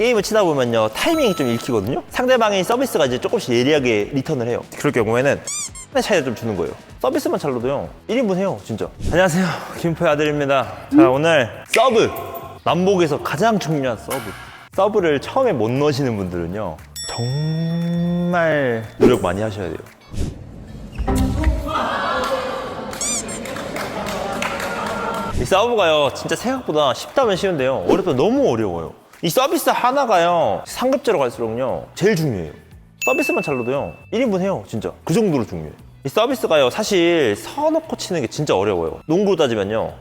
게임을 치다 보면요 타이밍이 좀 읽히거든요? 상대방이 서비스가 이제 조금씩 예리하게 리턴을 해요. 그럴 경우에는 의 차이를 좀 주는 거예요. 서비스만 잘 넣어도요 1인분 해요 진짜. 안녕하세요. 김포의 아들입니다. 자 오늘 서브. 남북에서 가장 중요한 서브. 서브를 처음에 못 넣으시는 분들은요 정말 노력 많이 하셔야 돼요. 이 서브가요 진짜 생각보다 쉽다면 쉬운데요. 어렵다 너무 어려워요 이 서비스 하나가요 상급제로 갈수록요 제일 중요해요. 서비스만 잘 넣어도요 1인분 해요 진짜. 그 정도로 중요해요 이 서비스가요 사실 서놓고 치는 게 진짜 어려워요. 농구로 따지면요.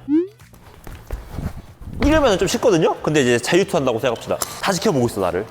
이러면 좀 쉽거든요? 근데 이제 자유투 한다고 생각합시다. 다 지켜보고 있어 나를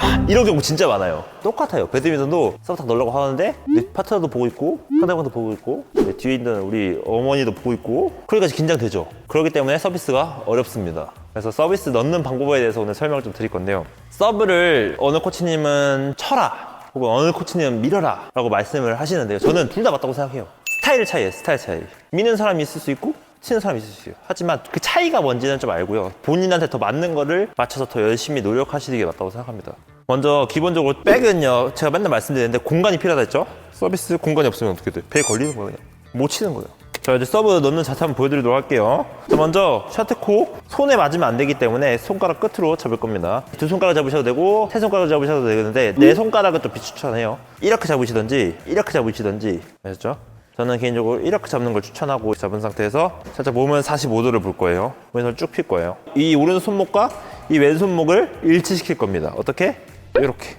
아, 이런 경우 진짜 많아요. 똑같아요. 배드민턴도 서브 탁 넣으려고 하는데 내 파트너도 보고 있고 상대방도 보고 있고 내 뒤에 있는 우리 어머니도 보고 있고 그러니까 긴장되죠. 그렇기 때문에 서비스가 어렵습니다. 그래서 서비스 넣는 방법에 대해서 오늘 설명을 좀 드릴 건데요. 서브를 어느 코치님은 쳐라 혹은 어느 코치님은 밀어라 라고 말씀을 하시는데요. 저는 둘 다 맞다고 생각해요. 스타일 차이예요. 스타일 차이. 미는 사람이 있을 수 있고 치는 수 있어요. 하지만 그 차이가 뭔지는 좀 알고요. 본인한테 더 맞는 거를 맞춰서 더 열심히 노력하시는 게 맞다고 생각합니다. 먼저 기본적으로 백은요. 제가 맨날 말씀드리는데 공간이 필요하다 했죠? 서비스 공간이 없으면 어떻게 돼? 배에 걸리는 거예요. 못 치는 거예요. 자 이제 서브 넣는 자세 한번 보여드리도록 할게요. 자 먼저 샤트코 손에 맞으면 안 되기 때문에 손가락 끝으로 잡을 겁니다. 두 손가락 잡으셔도 되고 세 손가락 잡으셔도 되는데 네 손가락은 좀 비추천해요. 이렇게 잡으시던지 이렇게 잡으시던지 아셨죠? 저는 개인적으로 이렇게 잡는 걸 추천하고 잡은 상태에서 살짝 몸은 45도를 볼 거예요. 왼손 쭉 필 거예요. 이 오른손 손목과 이 왼손목을 일치시킬 겁니다. 어떻게? 이렇게.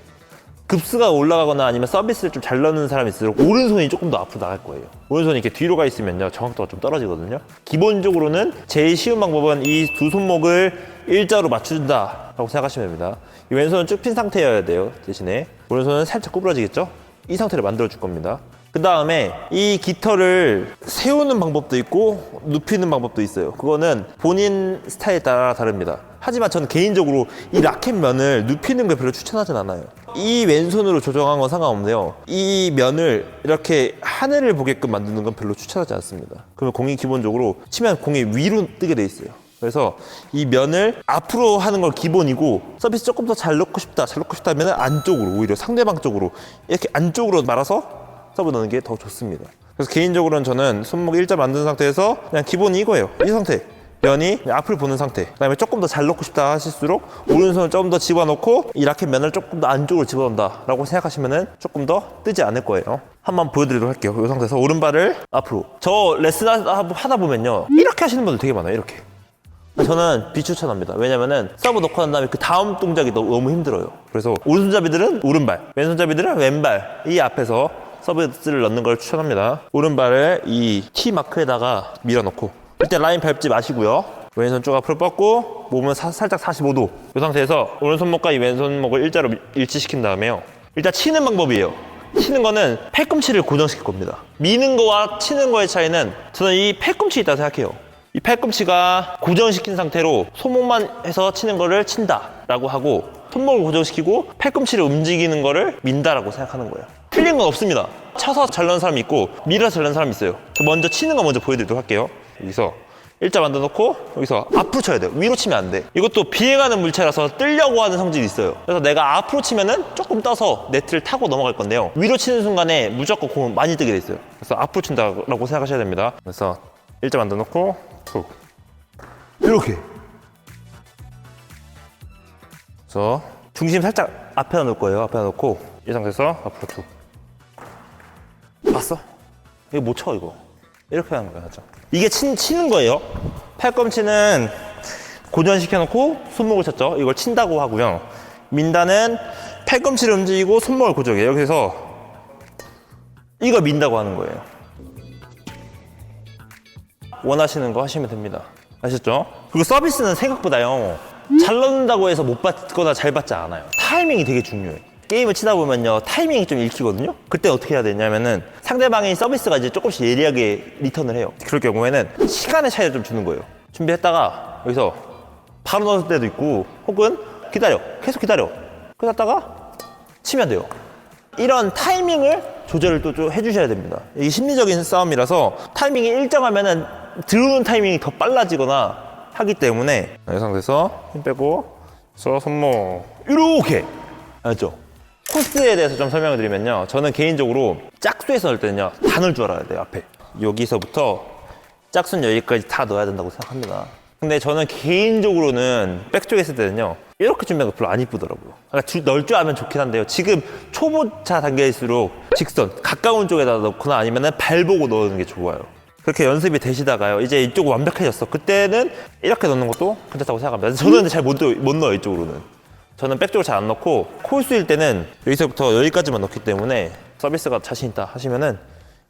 급수가 올라가거나 아니면 서비스를 좀 잘 넣는 사람이 있을수록 오른손이 조금 더 앞으로 나갈 거예요. 오른손이 이렇게 뒤로 가 있으면요. 정확도가 좀 떨어지거든요. 기본적으로는 제일 쉬운 방법은 이 두 손목을 일자로 맞춘다 라고 생각하시면 됩니다. 이 왼손은 쭉 핀 상태여야 돼요. 대신에 오른손은 살짝 구부러지겠죠? 이 상태를 만들어 줄 겁니다. 그 다음에 이 깃털을 세우는 방법도 있고 눕히는 방법도 있어요. 그거는 본인 스타일에 따라 다릅니다. 하지만 저는 개인적으로 이 라켓 면을 눕히는 걸 별로 추천하진 않아요. 이 왼손으로 조정한 건 상관없는데요. 이 면을 이렇게 하늘을 보게끔 만드는 건 별로 추천하지 않습니다. 그러면 공이 기본적으로 치면 공이 위로 뜨게 돼 있어요. 그래서 이 면을 앞으로 하는 걸 기본이고 서비스 조금 더 잘 넣고 싶다, 잘 넣고 싶다 하면 안쪽으로 오히려 상대방 쪽으로 이렇게 안쪽으로 말아서 서브 넣는 게 더 좋습니다. 그래서 개인적으로는 저는 손목 일자 만든 상태에서 그냥 기본이 이거예요. 이 상태. 면이 앞을 보는 상태. 그 다음에 조금 더 잘 넣고 싶다 하실수록 오른손을 조금 더 집어넣고 이 라켓 면을 조금 더 안쪽으로 집어넣는다 라고 생각하시면은 조금 더 뜨지 않을 거예요. 한번 보여드리도록 할게요. 이 상태에서 오른발을 앞으로. 저 레슨 하- 하다 보면요. 이렇게 하시는 분들 되게 많아요. 이렇게. 저는 비추천합니다. 왜냐면은 서브 넣고 난 다음에 그 다음 동작이 너무 힘들어요. 그래서 오른손잡이들은 오른발, 왼손잡이들은 왼발 이 앞에서 서비스를 넣는 걸 추천합니다. 오른발을 이 T 마크에다가 밀어넣고 일단 라인 밟지 마시고요. 왼손 쭉 앞으로 뻗고 몸은 사- 살짝 45도 이 상태에서 오른손목과 이 왼손목을 일자로 미- 일치시킨 다음에요. 일단 치는 방법이에요. 치는 거는 팔꿈치를 고정시킬 겁니다. 미는 거와 치는 거의 차이는 저는 이 팔꿈치 있다 생각해요. 이 팔꿈치가 고정시킨 상태로 손목만 해서 치는 거를 친다라고 하고 손목을 고정시키고 팔꿈치를 움직이는 거를 민다라고 생각하는 거예요. 틀린 건 없습니다. 쳐서 잘 넣는 사람이 있고 밀어서 잘 넣는 사람이 있어요. 저 먼저 치는 거 먼저 보여드리도록 할게요. 여기서 일자 만들어 놓고 여기서 앞으로 쳐야 돼요. 위로 치면 안 돼. 이것도 비행하는 물체라서 뜨려고 하는 성질이 있어요. 그래서 내가 앞으로 치면은 조금 떠서 네트를 타고 넘어갈 건데요. 위로 치는 순간에 무조건 공은 많이 뜨게 돼 있어요. 그래서 앞으로 친다고 생각하셔야 됩니다. 그래서 일자 만들어 놓고 툭 이렇게. 그래서 중심 살짝 앞에다 놓을 거예요. 앞에다 놓고 이 상태에서 앞으로 툭. 봤어? 이거 못 쳐 이거. 이렇게 하는 거야, 맞죠? 이게 친, 치는 거예요. 팔꿈치는 고정시켜 놓고 손목을 쳤죠. 이걸 친다고 하고요. 민다는 팔꿈치를 움직이고 손목을 고정해요. 여기서 이거 민다고 하는 거예요. 원하시는 거 하시면 됩니다. 아셨죠? 그리고 서비스는 생각보다요. 잘 넣는다고 해서 못 받거나 잘 받지 않아요. 타이밍이 되게 중요해요. 게임을 치다 보면요. 타이밍이 좀 읽히거든요. 그때 어떻게 해야 되냐면은 상대방이 서비스가 이제 조금씩 예리하게 리턴을 해요. 그럴 경우에는 시간의 차이를 좀 주는 거예요. 준비했다가 여기서 바로 넣을 때도 있고 혹은 기다려. 계속 기다려. 그러다가 치면 돼요. 이런 타이밍을 조절을 또 좀 해주셔야 됩니다. 이게 심리적인 싸움이라서 타이밍이 일정하면은 들어오는 타이밍이 더 빨라지거나 하기 때문에 이 상태에서 힘 빼고 그래서 손목 이렇게 알죠? 코스에 대해서 좀 설명을 드리면요. 저는 개인적으로 짝수에서 넣을 때는요 다 넣을 줄 알아야 돼요 앞에. 여기서부터 짝수는 여기까지 다 넣어야 된다고 생각합니다. 근데 저는 개인적으로는 백 쪽에 있을 때는요 이렇게 준비하는 거 별로 안 이쁘더라고요. 그러니까 줄- 넣을 줄 알면 좋긴 한데요. 지금 초보차 단계일수록 직선 가까운 쪽에다 넣거나 아니면 발 보고 넣는 게 좋아요. 그렇게 연습이 되시다가요 이제 이쪽 완벽해졌어. 그때는 이렇게 넣는 것도 괜찮다고 생각합니다. 저는 잘 못 못 넣어요 이쪽으로는 저는 백쪽을 잘 안 넣고 콜수일 때는 여기서부터 여기까지만 넣기 때문에 서비스가 자신 있다 하시면은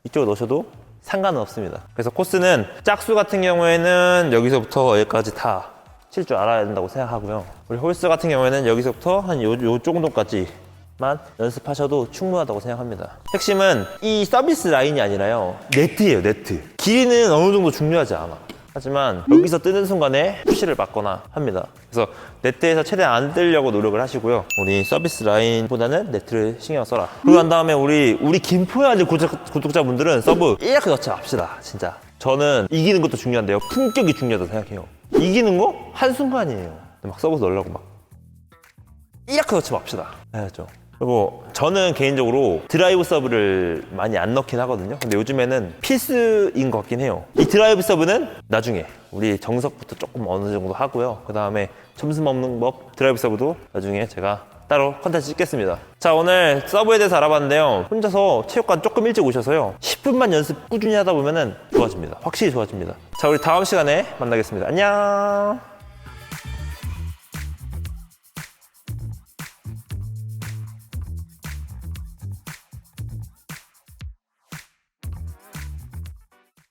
이쪽을 넣으셔도 상관은 없습니다. 그래서 코스는 짝수 같은 경우에는 여기서부터 여기까지 다 칠 줄 알아야 된다고 생각하고요. 우리 홀스 같은 경우에는 여기서부터 한 요, 요 정도까지만 연습하셔도 충분하다고 생각합니다. 핵심은 이 서비스 라인이 아니라요. 네트예요, 네트. 길이는 어느 정도 중요하지 않아. 하지만 여기서 뜨는 순간에 푸시를 받거나 합니다. 그래서 네트에서 최대한 안 뜨려고 노력을 하시고요. 우리 서비스 라인보다는 네트를 신경 써라. 그러고 난 다음에 우리 우리 김포야지 구독자, 분들은 서브 이렇게 넣지 맙시다. 진짜. 저는 이기는 것도 중요한데요. 품격이 중요하다고 생각해요. 이기는 거 한순간이에요. 막 서브 넣으려고 막 이렇게 넣지 맙시다. 알았죠? 그리고 저는 개인적으로 드라이브 서브를 많이 안 넣긴 하거든요. 근데 요즘에는 필수인 것 같긴 해요. 이 드라이브 서브는 나중에 우리 정석부터 조금 어느 정도 하고요. 그 다음에 점수 먹는 법 드라이브 서브도 나중에 제가 따로 컨텐츠 찍겠습니다. 자, 오늘 서브에 대해서 알아봤는데요. 혼자서 체육관 조금 일찍 오셔서요. 10분만 연습 꾸준히 하다 보면은 좋아집니다. 확실히 좋아집니다. 자, 우리 다음 시간에 만나겠습니다. 안녕!